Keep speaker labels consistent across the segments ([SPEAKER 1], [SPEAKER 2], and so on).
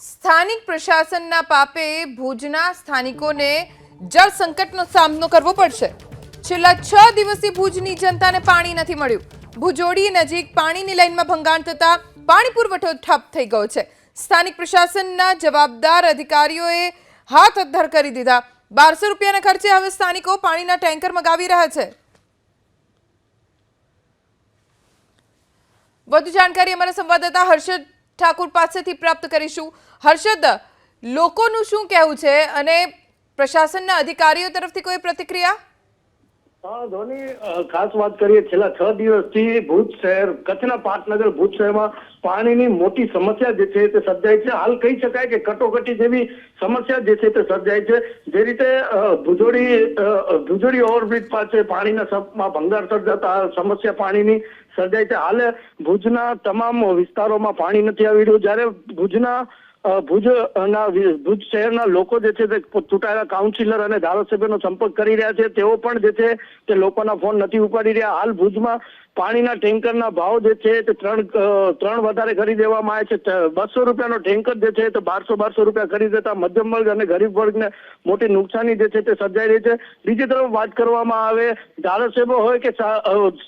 [SPEAKER 1] સ્થાનિક પ્રશાસનના પાપે ભુજના સ્થાનિકોને જળ સંકટનો સામનો કરવો પડશે. છેલ્લા છ દિવસથી ભુજની જનતાને પાણી નથી મળ્યું. ભુજોડી નજીક પાણીની લાઇનમાં ભંગાણ થતા પાણી પુરવઠો ઠપ થઈ ગયો છે. સ્થાનિક પ્રશાસનના જવાબદાર અધિકારીઓએ હાથ અધ્ધર કરી દીધા. બારસો રૂપિયાના ખર્ચે હવે સ્થાનિકો પાણીના ટેન્કર મગાવી રહ્યા છે. વધુ જાણકારી અમારા સંવાદદાતા હર્ષદ ઠાકુર પાસેથી પ્રાપ્ત કરીશું. હર્ષદ, લોકોનું શું કહેવું છે? અને પ્રશાસનના અધિકારીઓ તરફથી કોઈ પ્રતિક્રિયા?
[SPEAKER 2] હા, ધોની ખાસ વાત કરીએ, છેલ્લા છ દિવસથી ભુજ શહેર, કચ્છના પાટનગર, ભુજ શહેરમાં પાણીની મોટી સમસ્યા જે છે તે સર્જાય છે. હાલ કહી શકાય કે કટોકટી જેવી સમસ્યા જે છે તે સર્જાય છે. જે રીતે ભુજોડી ભુજોડી ઓવરબ્રિજ પાસે પાણીના સપમાં ભંગાર સર્જાતા સમસ્યા પાણીની સર્જાય છે. હાલે ભુજના તમામ વિસ્તારોમાં પાણી નથી આવી રહ્યું. જ્યારે ભુજના અ, ભુજ ભુજ શહેરના લોકો જે છે તે ચૂંટાયેલા કાઉન્સિલર અને ધારાસભ્યનો સંપર્ક કરી રહ્યા છે. તેઓ પણ જે છે તે લોકોના ફોન નથી ઉપાડી રહ્યા. હાલ ભુજમાં પાણીના ટેન્કરના ભાવ જે છે તે ત્રણ ત્રણ વધારે કરી દેવામાં આવે છે. બસો રૂપિયાનો ટેન્કર જે છે તે બારસો બારસો રૂપિયા કરી મધ્યમ વર્ગ અને ગરીબ વર્ગને મોટી નુકસાની જે છે તે સર્જાઈ રહી છે. બીજી તરફ વાત કરવામાં આવે, ધારાસભ્યો હોય કે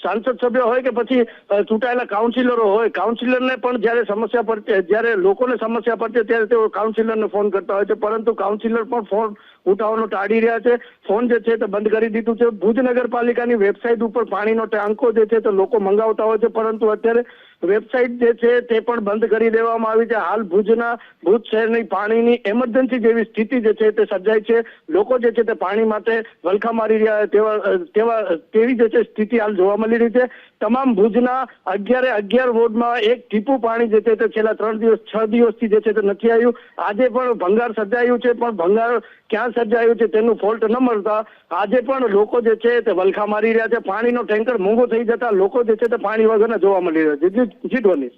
[SPEAKER 2] સાંસદ સભ્ય હોય કે પછી ચૂંટાયેલા કાઉન્સિલરો હોય, કાઉન્સિલરને પણ જ્યારે સમસ્યા પડતી, જ્યારે લોકોને સમસ્યા પડતી ત્યારે તેઓ કાઉન્સિલરને ફોન કરતા હોય છે. પરંતુ કાઉન્સિલર પણ ફોન ઉઠાવવાનું ટાળી રહ્યા છે. ફોન જે છે તે બંધ કરી દીધું છે. ભુજ નગરપાલિકાની વેબસાઇટ ઉપર પાણીનો ટાંકો જે છે તે લોકો મંગાવતા હોય છે. પરંતુ અત્યારે વેબસાઇટ જે છે તે પણ બંધ કરી દેવામાં આવી છે. હાલ ભુજના, ભુજ શહેરની પાણીની એમરજન્સી જેવી સ્થિતિ જે છે તે સર્જાય છે. લોકો જે છે તે પાણી માટે વલખા મારી રહ્યા તેવા તેવા, તેવી જે છે સ્થિતિ હાલ જોવા મળી રહી છે. તમામ ભુજના અગિયારે અગિયાર વોર્ડમાં એક ટીપું પાણી જે છે તે છેલ્લા ત્રણ દિવસ, છ દિવસથી જે છે તે નથી આવ્યું. આજે પણ ભંગાર સર્જાયું છે, પણ ભંગાર ક્યાં સર્જાયું છે તેનું ફોલ્ટ ન મળતા આજે પણ લોકો જે છે તે વલખા મારી રહ્યા છે. પાણીનો ટેન્કર મોંઘો થઈ જતા લોકો જે છે તે પાણી વગરના જોવા મળી રહ્યા છે. જી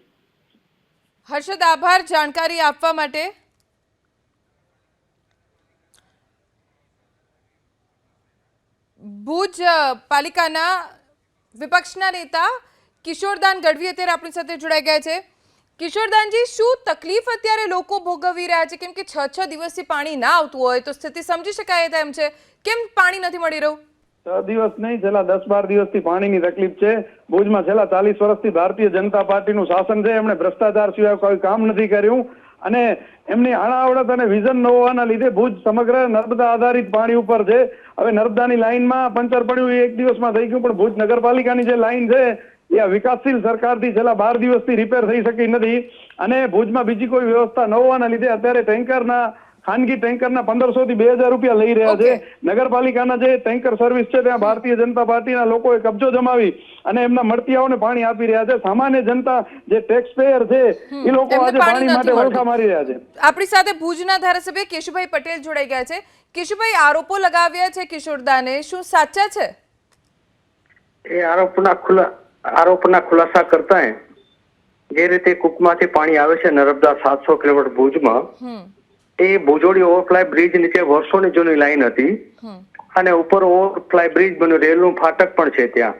[SPEAKER 1] હર્ષદ, આભાર જાણકારી આપવા માટે. ભુજ પાલિકાના વિપક્ષના નેતા કિશોરદાન ગઢવી અત્યારે આપણી સાથે જોડાઈ ગયા છે. કિશોરદાનજી, શું તકલીફ અત્યારે લોકો ભોગવી રહ્યા છે? કેમ કે છ છ દિવસથી પાણી ના આવતું હોય, તો સ્થિતિ સમજી શકાય તેમ છે. કેમ પાણી નથી મળી રહ્યું?
[SPEAKER 3] દિવસ નહીં, છેલ્લા દસ બાર દિવસથી પાણીની તકલીફ છે. ભુજમાં છેલ્લા ચાલીસ વર્ષથી ભારતીય જનતા પાર્ટીનું શાસન છે. એમણે ભ્રષ્ટાચાર સિવાય કોઈ કામ નથી કર્યું. અને એમની આણાવડત અને વિઝન ન હોવાના લીધે ભુજ સમગ્ર નર્મદા આધારિત પાણી ઉપર છે. હવે નર્મદાની લાઇનમાં પંચર પડ્યું એક દિવસમાં થઈ ગયું, પણ ભુજ નગરપાલિકાની જે લાઇન છે, એ આ વિકાસશીલ સરકારથી છેલ્લા બાર દિવસથી રિપેર થઈ શકી નથી. અને ભુજમાં બીજી કોઈ વ્યવસ્થા ન હોવાના લીધે અત્યારે ટેન્કરના ખાનગી ટેન્કરના પંદરસો થી બે હજાર રૂપિયા લઈ રહ્યા છે. નગરપાલિકાના જે ટેન્કર સર્વિસ છે ત્યાં ભારતીય જનતા પાર્ટીના લોકોએ કબજો જમાવી અને એમના મળતિયાઓને પાણી આપી રહ્યા છે. સામાન્ય જનતા જે ટેક્સ પેયર છે એ લોકો આજે
[SPEAKER 1] પાણી
[SPEAKER 3] માટે. વળખા મારી રહ્યા છે.
[SPEAKER 1] આપણી સાથે ભુજના ધારાસભ્ય કેશુભાઈ પટેલ જોડાઈ ગયા છે. કેશુભાઈ આરોપો લગાવ્યા છે કિશોરદાને. શું સાચા છે?
[SPEAKER 4] એ આરોપના ખુલા આરોપના ખુલાસા કરતા જે રીતે કુકમાંથી પાણી આવે છે નર્મદા સાતસો કિલોમીટર ભુજમાં એ ભુજોડી ઓવરફ્લાય બ્રિજ નીચે વર્ષોની જૂની લાઈન હતી. અને ઉપર ઓવરફ્લાય બ્રિજ બન્યું રેલનું ફાટક પણ છે ત્યાં.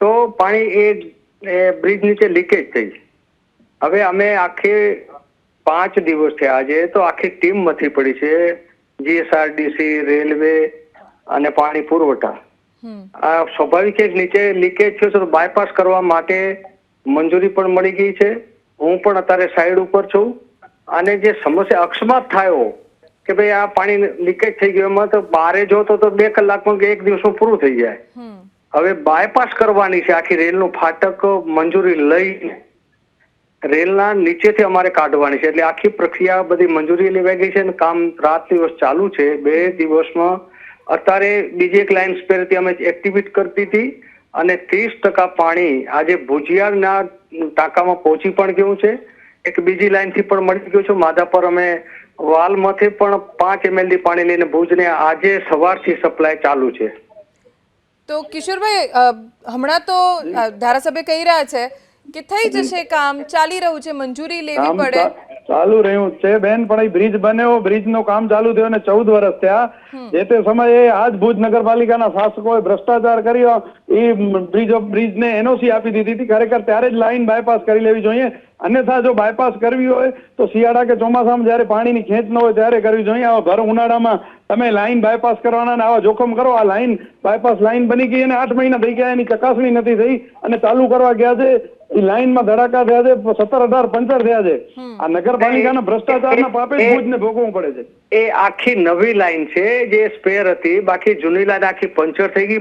[SPEAKER 4] તો પાણી એ એ બ્રિજ નીચે લીકેજ થઈ. હવે અમે આખી પાંચ દિવસ થયા આજે તો આખી ટીમ મથી પડી છે. જીએસઆરડીસી રેલવે અને પાણી પુરવઠા. આ સ્વાભાવિક એક નીચે લીકેજ થયો છે તો બાયપાસ કરવા માટે મંજૂરી પણ મળી ગઈ છે. હું પણ અત્યારે સાઈડ ઉપર છું. અને જે સમસ્યા અકસ્માત થયો કે ભાઈ આ પાણી લીકેજ થઈ ગયું એમાં તો બારે જોતો તો બે કલાકમાં કે એક દિવસમાં પૂરું થઈ જાય. હવે બાયપાસ કરવાની છે આખી રેલનું ફાટક મંજૂરી લઈને રેલના નીચેથી અમારે કાઢવાની છે. એટલે આખી પ્રક્રિયા બધી મંજૂરી લેવાઈ ગઈ છે અને કામ રાત દિવસ ચાલુ છે. બે દિવસમાં અત્યારે બીજી એક લાઇન સ્પેરથી અમે એક્ટિવેટ કરતી હતી અને ત્રીસ ટકા પાણી આજે ભુજિયારના ટાંકામાં પહોંચી પણ ગયું છે. એક બીજી લાઈનથી પણ મળી ગયું છે. માધાપર અમે વાલમાંથી પણ પાંચ એમએલડી પાણી લઈને ભુજને આજે સવારથી સપ્લાય ચાલુ છે.
[SPEAKER 1] તો કિશોરભાઈ હમણાં તો ધારાસભ્ય કહી રહ્યા છે કે થઈ જશે કામ ચાલી રહ્યું છે મંજૂરી લેવી પડે.
[SPEAKER 3] ચાલુ રહ્યું છે બેન પણ એ બ્રિજ બન્યો બ્રિજનું કામ ચાલુ થયું અને ચૌદ વર્ષ થયા. જે તે સમયે આજ ભુજ નગરપાલિકાના શાસકોએ ભ્રષ્ટાચાર કર્યો. એ બ્રિજ બ્રિજ ને એનઓસી આપી દીધી હતી. ખરેખર ત્યારે જ લાઈન બાયપાસ કરી લેવી જોઈએ. અન્યથા જો બાયપાસ કરવી હોય તો શિયાળા કે ચોમાસામાં જ્યારે પાણીની ખેંચ ન હોય ત્યારે કરવી જોઈએ. આવા ભર ઉનાળામાં તમે લાઈન બાયપાસ કરવાના આવા જોખમ કરો. આ લાઈન બાયપાસ લાઈન બની ગઈ અને આઠ મહિના થઈ ગયા. એની ચકાસણી નથી થઈ અને ચાલુ કરવા ગયા છે. એ લાઈનમાં ધડાકા થયા છે સત્તર અઢાર પંચર થયા છે. આ નગરપાલિકાના ભ્રષ્ટાચારના પાપે ભુજને ભોગવવું પડે છે.
[SPEAKER 4] એ આખી નવી લાઈન છે જે સ્પેર હતી બાકી જૂની લાઈન આખી પંચર થઈ ગઈ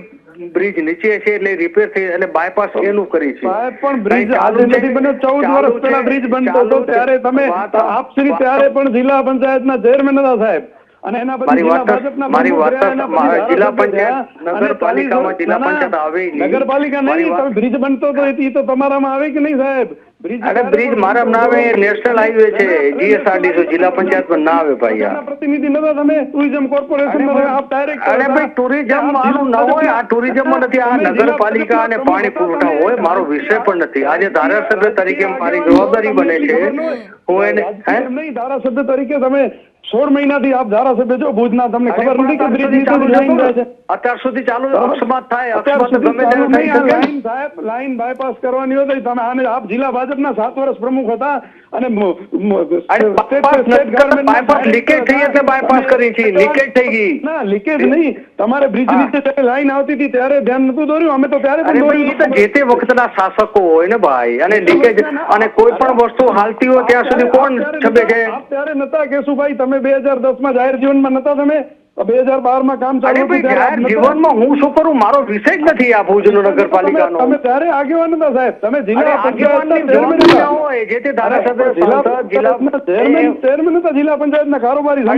[SPEAKER 4] બ્રિજ નીચે છે એટલે રિપેર થઈ એટલે બાયપાસ એનું કરી છે.
[SPEAKER 3] પણ બ્રિજ આજે નથી બન્યો ચૌદ વર્ષ પહેલા બ્રિજ બનતો હતો ત્યારે તમે આપશ્રી ત્યારે પણ જિલ્લા પંચાયતના ચેરમેન હતા સાહેબ. અને એના પછી ભાજપના
[SPEAKER 4] મારી વાત જિલ્લા પંચાયત, નગરપાલિકામાં જિલ્લા
[SPEAKER 3] ના, ના,
[SPEAKER 4] પંચાયત આવે
[SPEAKER 3] નગરપાલિકા નહીં તમે બ્રિજ બનતો તો એ તો તમારામાં આવે કે નહીં સાહેબ? બ્રિજ
[SPEAKER 4] અરે બ્રિજ મારા નામે નેશનલ હાઈવે છે જીએસઆરડીસી જિલ્લા પંચાયતમાં ના આવે ભાઈ
[SPEAKER 3] પ્રતિનિધિ નતા તમે ટુરિઝમ કોર્પોરેશન આપ ડાયરેક્ટ
[SPEAKER 4] અરે ભાઈ ટુરિઝમ મારું ના હોય આ ટુરિઝમ નથી આ નગરપાલિકા અને પાણી પુરવઠા હોય મારો વિષય પણ નથી. આજે ધારાસભ્ય તરીકે મારી જવાબદારી બને છે. હું એને
[SPEAKER 3] નહીં ધારાસભ્ય તરીકે તમે સોળ મહિનાથી આપ ધારાસભ્ય છો ભુજના તમને ખબર નથી કે બ્રિજ નીચે લાઈન જાય છે.
[SPEAKER 4] અત્યાર સુધી ચાલુ અકસ્માત થાય અકસ્માત ગમે ત્યારે થઈ શકે
[SPEAKER 3] સાહેબ લાઈન બાયપાસ કરવાની હોય તમે આને આપ જિલ્લા ભાજપના સાત વર્ષ પ્રમુખ હતા અને
[SPEAKER 4] બાયપાસ લીકેજ થઈ એટલે બાયપાસ કરી છે, લીકેજ થઈ ગઈ.
[SPEAKER 3] ના લીકેજ નહીં. તમારે બ્રિજ નીચે જ્યારે લાઈન આવતી હતી ત્યારે ધ્યાન નતું દોર્યું. અમે તો ત્યારે પણ
[SPEAKER 4] દોર્યું તો જે તે વખતના શાસકો હોય ને ભાઈ અને લીકેજ અને કોઈ પણ વસ્તુ હાલતી હોય ત્યાં સુધી કોણ છબે કે
[SPEAKER 3] ત્યારે નતા કેશુભાઈ તમે બે હજાર દસમાં જાહેર જીવનમાં નતા તમે? બે હજાર બારમાં કામ ચાલુ?
[SPEAKER 4] જીવનમાં હું શું કરું? મારો વિષય જ નથી આ ભુજનો નગરપાલિકાનો.
[SPEAKER 3] તમે ત્યારે આગેવાન હતા સાહેબ. તમે જિલ્લા
[SPEAKER 4] જવાબદારી
[SPEAKER 3] હતા.
[SPEAKER 4] ના
[SPEAKER 3] જિલ્લા
[SPEAKER 4] જિલ્લા
[SPEAKER 3] પંચાયતના કારોબારી
[SPEAKER 4] નો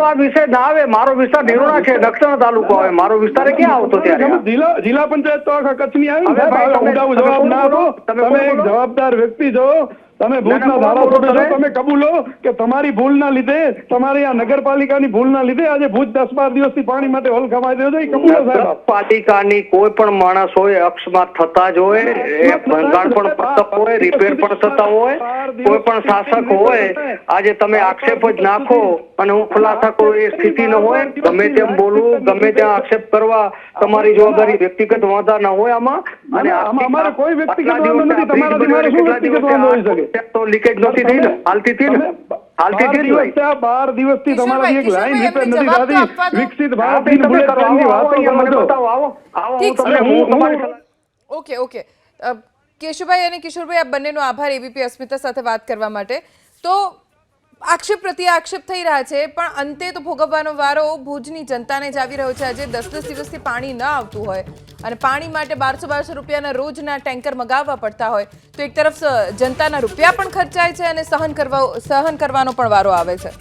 [SPEAKER 4] આ વિષય ના આવે મારો વિસ્તાર નિરોણા છે દક્ષિણ તાલુકો આવે મારો વિસ્તાર ક્યાં આવતો ત્યારે?
[SPEAKER 3] જિલ્લા જિલ્લા પંચાયત તો આખા કચ્છની આવી ને આવા
[SPEAKER 4] તમે- તમે
[SPEAKER 3] જવાબ ના આપો.
[SPEAKER 4] તમે
[SPEAKER 3] તમે એક જવાબદાર વ્યક્તિ છો. તમે ભુજના
[SPEAKER 4] ના, ના,
[SPEAKER 3] ધારાસભ્ય છો?
[SPEAKER 4] તમે.
[SPEAKER 3] કબૂલો કે તમારી ભૂલના લીધે તમારી આ નગરપાલિકાની ભૂલના લીધે આજે ભુજ દસ બાર દિવસથી પાણી માટે હોલ ખમાઈ રહ્યો છે? એ કબૂલો સાહેબ?
[SPEAKER 4] પાલિકાની કોઈ પણ માણસ હોય અક્ષમાં થતા જ હોય એ ભંગાણ પણ થતા હોય રિપેર પણ થતા હોય કોઈ પણ શાસક હોય આજે તમે આક્ષેપ જ નાખો અને હું ખુલાસા કરું એ સ્થિતિ ન હોય ગમે તેમ બોલવું ગમે ત્યાં આક્ષેપ કરવા તમારી જવાબદારી વ્યક્તિગત વાંધા ના હોય આમાં અને
[SPEAKER 3] આમાં અમારે કોઈ વ્યક્તિગત વાંધો નથી. તમારા
[SPEAKER 4] કેટલા દિવસે તો લીકેજ નથી થઈ ને? હાલતી હતી ને? હાલતી હતી ને
[SPEAKER 3] બાર દિવસથી તમારાથી એક લાઈન રિપેર નથી થતી વિકસિત
[SPEAKER 4] ભારતની
[SPEAKER 3] બુલેટ ટ્રેનની વાતો
[SPEAKER 4] મને બતાવો, આવો આવો હું તમને હું
[SPEAKER 3] હું-
[SPEAKER 4] તમારી
[SPEAKER 1] ઓકે ઓકે. કેશુભાઈ અને કિશોરભાઈ આ બંનેનો આભાર એબીપી અસ્મિતા સાથે વાત કરવા માટે. તો આક્ષેપ પ્રત્યે આક્ષેપ થઈ રહ્યા છે, પણ અંતે તો ભોગવવાનો વારો ભુજની જનતાને જ આવી રહ્યો છે. આજે દસ દસ દિવસથી પાણી ન આવતું હોય અને પાણી માટે બારસો બારસો રૂપિયાના રોજના ટેન્કર મગાવવા પડતા હોય, તો એક તરફ જનતાના રૂપિયા પણ ખર્ચાય છે અને સહન કરવા સહન કરવાનો પણ વારો આવે છે.